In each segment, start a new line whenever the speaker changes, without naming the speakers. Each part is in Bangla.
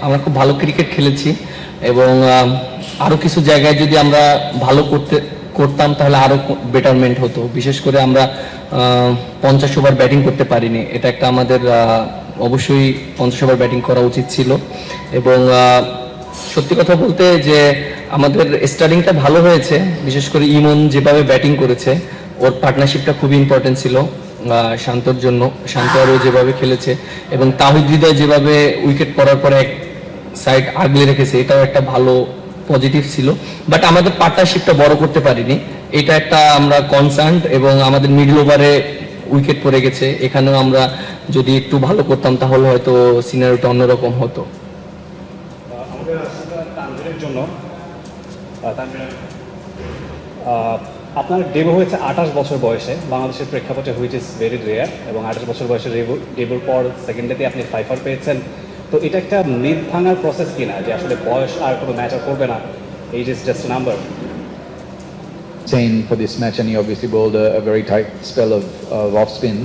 আমরা খুব ভালো ক্রিকেট খেলেছি এবং আরও কিছু জায়গায় যদি আমরা ভালো করতে, করতাম তাহলে আরও বেটারমেন্ট হতো। বিশেষ করে আমরা পঞ্চাশ ওভার ব্যাটিং করতে পারিনি। এটা একটা আমাদের অবশ্যই পঞ্চাশ ওভার ব্যাটিং করা উচিত ছিল। এবং সত্যি কথা বলতে যে আমাদের স্টার্টিংটা ভালো হয়েছে। বিশেষ করে ইমন যেভাবে ব্যাটিং করেছে, ওর পার্টনারশিপটা খুবই ইম্পর্টেন্ট ছিল। শান্তর জন্য, শান্ত আরও যেভাবে খেলেছে এবং তাহিদ হৃদয় যেভাবে উইকেট পড়ার পরে এক সাইড আগলে রেখেছে, এটাও একটা ভালো পজিটিভ ছিল। বাট আমাদের পার্টনারশিপটা বড় করতে পারিনি। এটা একটা আমরা কনসার্ন এবং আমাদের মিডল ওভারে উইকেট পড়ে গেছে। এখানেও আমরা যদি একটু ভালো করতাম, তাহলে হয়তো সিনারিটা অন্যরকম হতো।
জন্য আপনার ডেবু হয়েছে আঠাশ বছর বয়সে বাংলাদেশের প্রেক্ষাপটে হুইচ ইজ ভেরি রেয়ার এবং আঠাশ বছর বয়সে ডেবু ডেবুর পর সেকেন্ডেতে আপনি ফাইফার পেয়েছেন তো এটা একটা মিথ ভাঙার প্রসেস কিনা যে আসলে বয়স আর কোনো ম্যাটার করবে না age is just number
for this match, and he obviously bowled a, a very tight spell of, of off spin.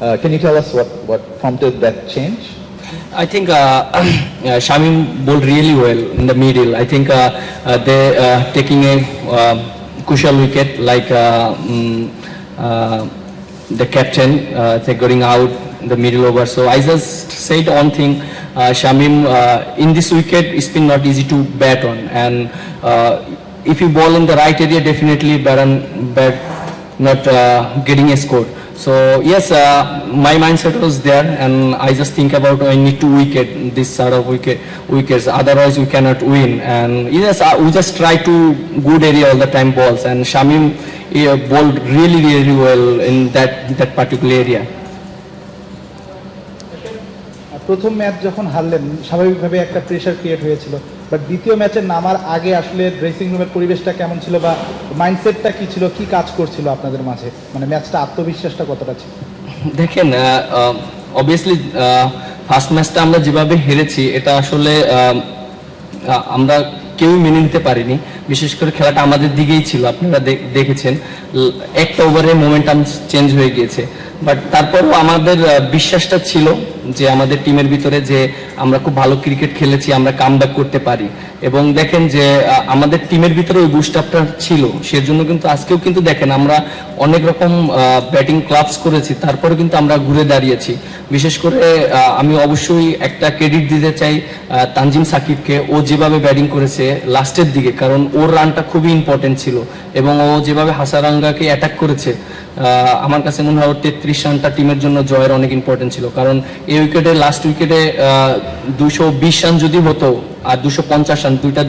Uh, can you tell us what, what prompted that change?
I think uh, uh, Shamim bowled really well in the middle. I think uh, uh, they uh, taking a uh, crucial wicket like uh, um, uh, the captain uh, going out the middle over. So I just said one thing. Uh, Shamim, uh, in this wicket, it's been not easy to bat on, and uh, if you bowl in the right area, definitely Baran bat not uh, getting a score. So yes, uh, my mindset was there, and I just think about I need to wicket this sort of wicket wickets. Otherwise, we cannot win. And yes, uh, we just try to good area all the time balls. And Shamim uh, bowled really really well in that that particular area.
প্রথম ম্যাচ যখন হারলেন স্বাভাবিকভাবে একটা প্রেশার ক্রিয়েট হয়েছিল বাট দ্বিতীয় ম্যাচে নামার আগে আসলে ড্রেসিং রুমের পরিবেশটা কেমন ছিল বা মাইন্ডসেটটা কি ছিল? কি কাজ করছিল আপনাদের মাঝে? মানে ম্যাচটা আত্মবিশ্বাসটা কতটা ছিল?
দেখেন অবভিয়াসলি ফার্স্ট ম্যাচটা আমরা যেভাবে হেরেছি, এটা আসলে আমরা কেউই মেনে নিতে পারিনি। বিশেষ করে খেলাটা আমাদের দিকেই ছিল, আপনারা দেখেছেন। একটা ওভারে মোমেন্টাম চেঞ্জ হয়ে গিয়েছে। বাট তারপরও আমাদের বিশ্বাসটা ছিল যে আমাদের টিমের ভিতরে যে আমরা খুব ভালো ক্রিকেট খেলেছি, আমরা কাম করতে পারি। এবং দেখেন যে আমাদের টিমের ভিতরে ওই বুস্টাপটা ছিল। সেজন্য কিন্তু আজকেও কিন্তু দেখেন আমরা অনেক রকম ব্যাটিং ক্লাবস করেছি তারপরে কিন্তু আমরা ঘুরে দাঁড়িয়েছি। বিশেষ করে আমি অবশ্যই একটা ক্রেডিট দিতে চাই তানজিম সাকিবকে। ও যেভাবে ব্যাটিং করেছে লাস্টের দিকে, কারণ ওর রানটা খুবই ইম্পর্টেন্ট ছিল। এবং ও যেভাবে হাসারাঙ্গাকে অ্যাটাক করেছে আমার কাছে মনে হয় ওর তেত্রিশ রানটা টিমের জন্য জয়ের অনেক ইম্পর্টেন্ট ছিল। কারণ এই উইকেটে লাস্ট উইকেটে দুশো বিশ রান যদি হতো আর দুশো পঞ্চাশ রান, দুইটা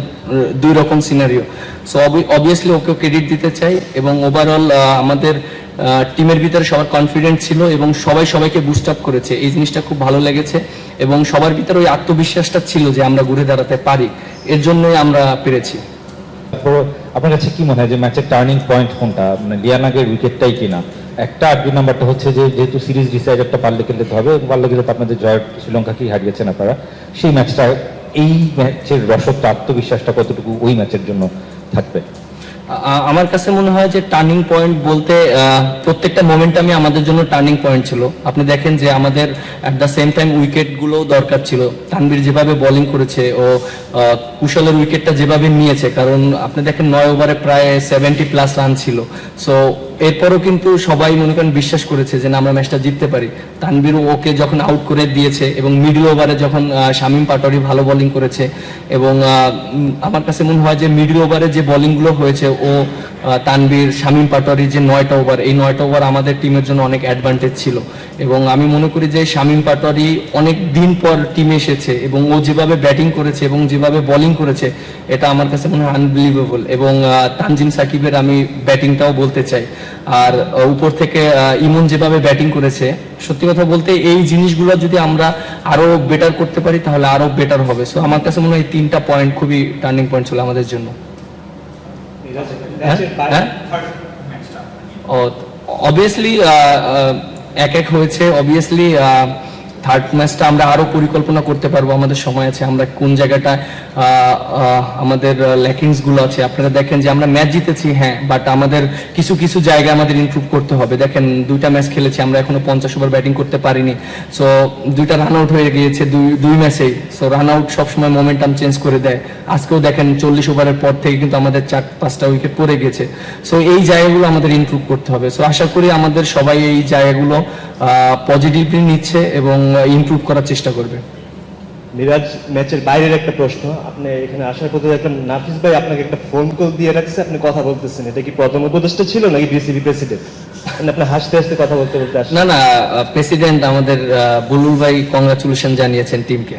দুই রকম scenario so obviously okay credit দিতে চাই এবং ওভারঅল আমাদের টিমের ভিতরে সবার কনফিডেন্ট ছিল এবং সবাই সবাইকে বুস্ট আপ করেছে। এই জিনিসটা খুব ভালো লেগেছে এবং সবার ভিতরে ওই আত্মবিশ্বাসটা ছিল যে আমরা ঘুরে দাঁড়াতে পারি। এর জন্যই আমরা পেরেছি।
তারপর আপনার কাছে কি মনে হয় যে ম্যাচের টার্নিং পয়েন্ট কোনটা? মানে লিয়ানাগের উইকেটটাই কিনা? একটা আর দুই নাম্বারটা হচ্ছে যে, যেহেতু সিরিজ ডিসাইডারটা পারলে খেলতে হবে এবং পারলে খেলতে আপনাদের জয় শ্রীলঙ্কাকেই হারিয়েছেন আপনারা। সেই ম্যাচটা, এই ম্যাচের রসদটা, আত্মবিশ্বাসটা কতটুকু ওই ম্যাচের জন্য থাকবে?
আমার কাছে মনে হয় যে টার্নিং পয়েন্ট বলতে প্রত্যেকটা মোমেন্টামই আমাদের জন্য টার্নিং পয়েন্ট ছিল। আপনি দেখেন যে আমাদের অ্যাট দ্য সেম টাইম উইকেটগুলোও দরকার ছিল। তানবির যেভাবে বলিং করেছে ও কুশলের উইকেটটা যেভাবে নিয়েছে, কারণ আপনি দেখেন নয় ওভারে প্রায় সেভেন্টি প্লাস রান ছিল। সো এরপরও কিন্তু সবাই মনে করেন বিশ্বাস করেছে যে না আমরা ম্যাচটা জিততে পারি। তানভীর ওকে যখন আউট করে দিয়েছে এবং মিডল ওভারে যখন শামীম পাটোয়ারি ভালো বোলিং করেছে এবং আমার কাছে মনে হয় যে মিডল ওভারে যে বোলিংগুলো হয়েছে ও আহ, তানভীর শামীম পাটোয়ারির যে নয়টা ওভার এই নয়টা ওভার আমাদের টিমের জন্য অনেক অ্যাডভান্টেজ ছিল। এবং আমি মনে করি যে শামীম পাটোয়ারি অনেক দিন পর টিমে এসেছে এবং ও যেভাবে ব্যাটিং করেছে এবং যেভাবে বোলিং করেছে এটা আমার কাছে মনে হয় আনবিলিভেবল এবং তানজিম সাকিবের আমি ব্যাটিংটাও বলতে চাই। আর উপর থেকে ইমন যেভাবে ব্যাটিং করেছে সত্যি কথা বলতে এই জিনিসগুলো যদি আমরা আরও বেটার করতে পারি তাহলে আরও বেটার হবে। সো আমার কাছে মনে হয় এই তিনটা পয়েন্ট খুবই টার্নিং পয়েন্ট ছিল আমাদের জন্য। হ্যাঁ? হ্যাঁ? অবভিয়াসলি এক এক হয়েছে। অবভিয়াসলি থার্ড ম্যাচটা আমরা আরও পরিকল্পনা করতে পারব। আমাদের সময় আছে। আমরা কোন জায়গাটা আমাদের ল্যাকিংসগুলো আছে। আপনারা দেখেন যে আমরা ম্যাচ জিতেছি হ্যাঁ বাট আমাদের কিছু কিছু জায়গায় আমাদের ইমপ্রুভ করতে হবে। দেখেন, দুইটা ম্যাচ খেলেছি, আমরা এখনও পঞ্চাশ ওভার ব্যাটিং করতে পারিনি। সো দুইটা রান আউট হয়ে গিয়েছে দুই দুই ম্যাচেই সো রান আউট সবসময় মোমেন্টাম চেঞ্জ করে দেয়। আজকেও দেখেন চল্লিশ ওভারের পর থেকে কিন্তু আমাদের চার, পাঁচটা উইকেট পড়ে গেছে। সো এই জায়গাগুলো আমাদের ইমপ্রুভ করতে হবে। সো আশা করি আমাদের সবাই এই জায়গাগুলো পজিটিভলি নিচ্ছে এবং ইমপ্রুভ করার চেষ্টা করবে।
মিরাজ ম্যাচের বাইরের একটা প্রশ্ন। আপনি এখানে আসার পথে দেখলাম নাফিস ভাই আপনাকে একটা ফোন কল দিয়ে রাখছে আপনি কথা বলতেছেন। এটা কি প্রথম উপদেষ্টা ছিল নাকি বিসিবি প্রেসিডেন্ট আপনি হাসতে হাসতে কথা বলতে বলতে
না না প্রেসিডেন্ট আমাদের বুলুল ভাই কংগ্রাচুলেশন জানিয়েছেন টিমকে